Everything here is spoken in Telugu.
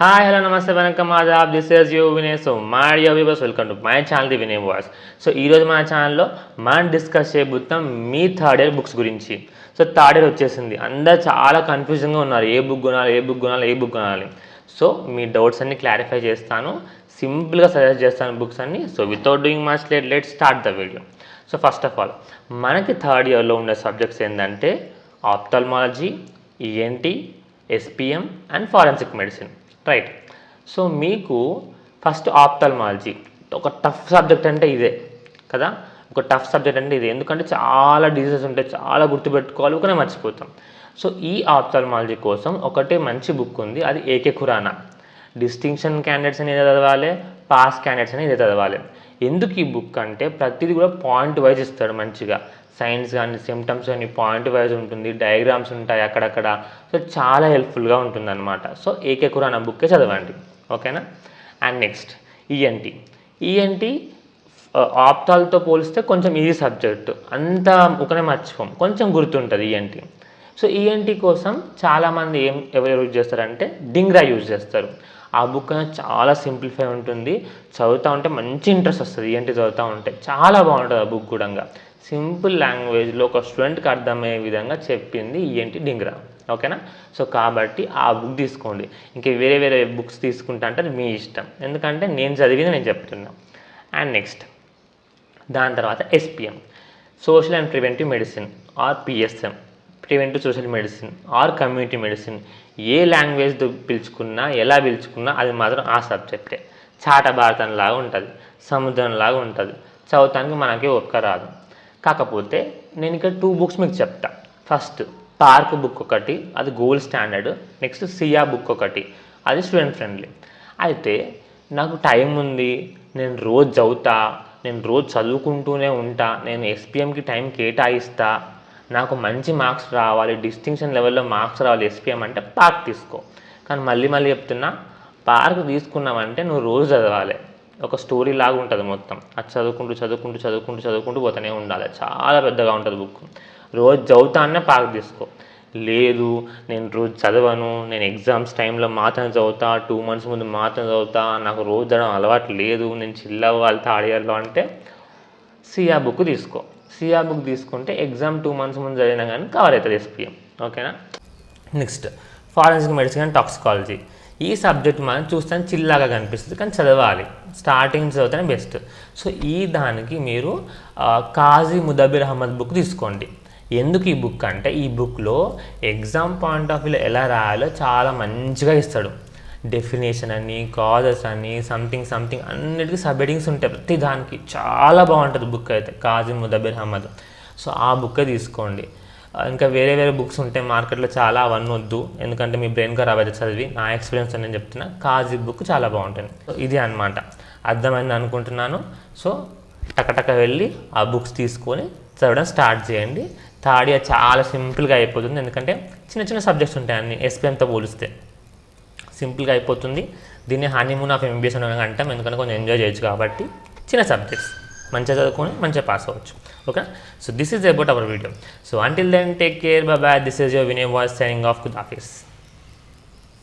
హాయ్ హలో నమస్తే వెనకమ్ Aadab this is you Vinay so మా dear viewers welcome to my channel the Vinay voice so ఈరోజు మన ఛానల్లో మనం డిస్కస్ చేయబోతాం మీ థర్డ్ ఇయర్ బుక్స్ గురించి. సో థర్డ్ ఇయర్ వచ్చేసింది. అందరు చాలా కన్ఫ్యూజన్గా ఉన్నారు. ఏ బుక్ కొనాలి ఏ బుక్ కొనాలి ఏ బుక్ కొనాలి. సో మీ డౌట్స్ అన్ని క్లారిఫై చేస్తాను. సింపుల్గా సజెస్ట్ చేస్తాను బుక్స్ అన్ని. So without doing much late let start the video so first of all మనకి థర్డ్ ఇయర్లో ఉండే సబ్జెక్ట్స్ ఏంటంటే ophthalmology ENT SPM and forensic medicine right so మీకు ఫస్ట్ ఆప్థల్మాలజీ ఒక టఫ్ సబ్జెక్ట్ అంటే ఇదే కదా? ఒక టఫ్ సబ్జెక్ట్ అంటే ఇది. ఎందుకంటే చాలా డిజీజెస్ ఉంటాయి చాలా గుర్తుపెట్టుకోవాలి ఒకనే మర్చిపోతాం. సో ఈ ఆప్థల్మాలజీ కోసం ఒకటే మంచి బుక్ ఉంది అది ఏకే ఖురానా డిస్టింక్షన్ క్యాండిడేట్స్ అని ఏదో చదవాలి పాస్ క్యాండిడేట్స్ అని ఇదే చదవాలి. ఎందుకు ఈ బుక్ అంటే ప్రతిదీ కూడా పాయింట్ వైజ్ ఇస్తాడు మంచిగా. సైన్స్ కానీ సిమ్టమ్స్ కానీ పాయింట్ వైజ్ ఉంటుంది డయాగ్రామ్స్ ఉంటాయి అక్కడక్కడ. సో చాలా హెల్ప్ఫుల్గా ఉంటుంది అనమాట సో ఏకే ఖురానా బుక్కే చదవండి. ఓకేనా? అండ్ నెక్స్ట్ ఈఎన్టీ ఈఎన్టీ ఆప్తాలతో పోలిస్తే కొంచెం ఈజీ సబ్జెక్ట్. అంత ఒకనే మర్చిపోం. కొంచెం గుర్తుంటుంది ఈఎన్టీ సో ఈఎన్టీ కోసం చాలామంది ఏం ఎవరు యూజ్ చేస్తారంటే డింగ్రా యూజ్ చేస్తారు. ఆ బుక్ అనేది చాలా సింప్లిఫై ఉంటుంది. చదువుతూ ఉంటే మంచి ఇంట్రెస్ట్ వస్తుంది ఈఎన్టీ చదువుతూ ఉంటే. చాలా బాగుంటుంది ఆ బుక్ కూడా సింపుల్ లాంగ్వేజ్లో ఒక స్టూడెంట్కి అర్థమయ్యే విధంగా చెప్పింది ఏంటి డింగ్రా. ఓకేనా? సో కాబట్టి ఆ బుక్ తీసుకోండి. ఇంకా వేరే వేరే బుక్స్ తీసుకుంటా అంటే అది మీ ఇష్టం. ఎందుకంటే నేను చదివింది నేను చెప్తున్నా. అండ్ నెక్స్ట్ దాని తర్వాత SPM social and preventive medicine or PSM preventive social medicine or community medicine ఏ లాంగ్వేజ్తో పిలుచుకున్నా ఎలా పిలుచుకున్నా అది మాత్రం ఆ సబ్జెక్టే. చాట భారతంలాగా ఉంటుంది సముద్రంలాగా ఉంటుంది. చదువుతానికి మనకి ఒక్క రాదు. కాకపోతే నేను ఇక్కడ టూ బుక్స్ మీకు చెప్తా. ఫస్ట్ పార్క్ బుక్ ఒకటి అది గోల్డ్ స్టాండర్డ్ నెక్స్ట్ సియా బుక్ ఒకటి. అది స్టూడెంట్ ఫ్రెండ్లీ అయితే నాకు టైం ఉంది నేను రోజు చదువుతా నేను రోజు చదువుకుంటూనే ఉంటా నేను ఎస్పిఎంకి టైం కేటాయిస్తా నాకు మంచి మార్క్స్ రావాలి డిస్టింక్షన్ లెవెల్లో మార్క్స్ రావాలి ఎస్పిఎం అంటే పార్క్ తీసుకో. కానీ మళ్ళీ మళ్ళీ చెప్తున్నా పార్క్ తీసుకున్నామంటే నువ్వు రోజు చదవాలి. ఒక స్టోరీ లాగా ఉంటుంది మొత్తం. అది చదువుకుంటూ చదువుకుంటూ చదువుకుంటూ చదువుకుంటూ పోతూనే ఉండాలి. చాలా పెద్దగా ఉంటుంది బుక్. రోజు చదువుతానే పార్క్ తీసుకో. లేదు నేను రోజు చదవను నేను ఎగ్జామ్స్ టైంలో మాత్రం చదువుతా టూ మంత్స్ ముందు మాత్రం చదువుతా నాకు రోజు చదవడం అలవాటు లేదు నేను చిల్ వాళ్ళ థర్డ్ ఇయర్లో అంటే సిఆ బుక్ తీసుకో. సిఆ బుక్ తీసుకుంటే ఎగ్జామ్ టూ మంత్స్ ముందు చదివినా కానీ కవర్ అవుతుంది ఎస్పీఎం. ఓకేనా? Next forensic medicine and toxicology. ఈ సబ్జెక్ట్ మనం చూస్తాను చిల్లాగా కనిపిస్తుంది కానీ చదవాలి. స్టార్టింగ్ చదివితేనే బెస్ట్ సో ఈ దానికి మీరు కాజీ ముదబిర్ అహ్మద్ బుక్ తీసుకోండి. ఎందుకు ఈ బుక్ అంటే ఈ బుక్లో ఎగ్జామ్ పాయింట్ ఆఫ్ వ్యూలో ఎలా రాయాలో చాలా మంచిగా ఇస్తాడు. డెఫినేషన్ అని కాజెస్ అని సంథింగ్ సంథింగ్ అన్నిటికీ సబ్ హెడింగ్స్ ఉంటాయి ప్రతి దానికి. చాలా బాగుంటుంది బుక్ అయితే కాజీ ముదబిర్ అహ్మద్ సో ఆ బుక్కే తీసుకోండి. ఇంకా వేరే వేరే బుక్స్ ఉంటాయి మార్కెట్లో చాలా అవన్నీ వద్దు. ఎందుకంటే మీ బ్రెయిన్ ఖరాబ్ అయితే చదివి. నా ఎక్స్పీరియన్స్ నేను చెప్తున్నా. కాజీ బుక్ చాలా బాగుంటుంది. సో ఇది అన్నమాట. అర్థమైంది అనుకుంటున్నాను. సో టకటక వెళ్ళి ఆ బుక్స్ తీసుకొని చదవడం స్టార్ట్ చేయండి. థర్డ్ ఇయర్ చాలా సింపుల్గా అయిపోతుంది. ఎందుకంటే చిన్న చిన్న సబ్జెక్ట్స్ ఉంటాయి అన్ని. ఎస్పీఎంతో పోలిస్తే సింపుల్గా అయిపోతుంది. దీన్ని హనీమూన్ ఆఫ్ ఎంబీఎస్ అంటాం. ఎందుకంటే కొంచెం ఎంజాయ్ చేయొచ్చు కాబట్టి చిన్న సబ్జెక్ట్స్. మంచిగా చదువుకొని మంచిగా పాస్ అవ్వచ్చు. Okay so this is about our video so until then take care bye this is your Vinay voice signing off good office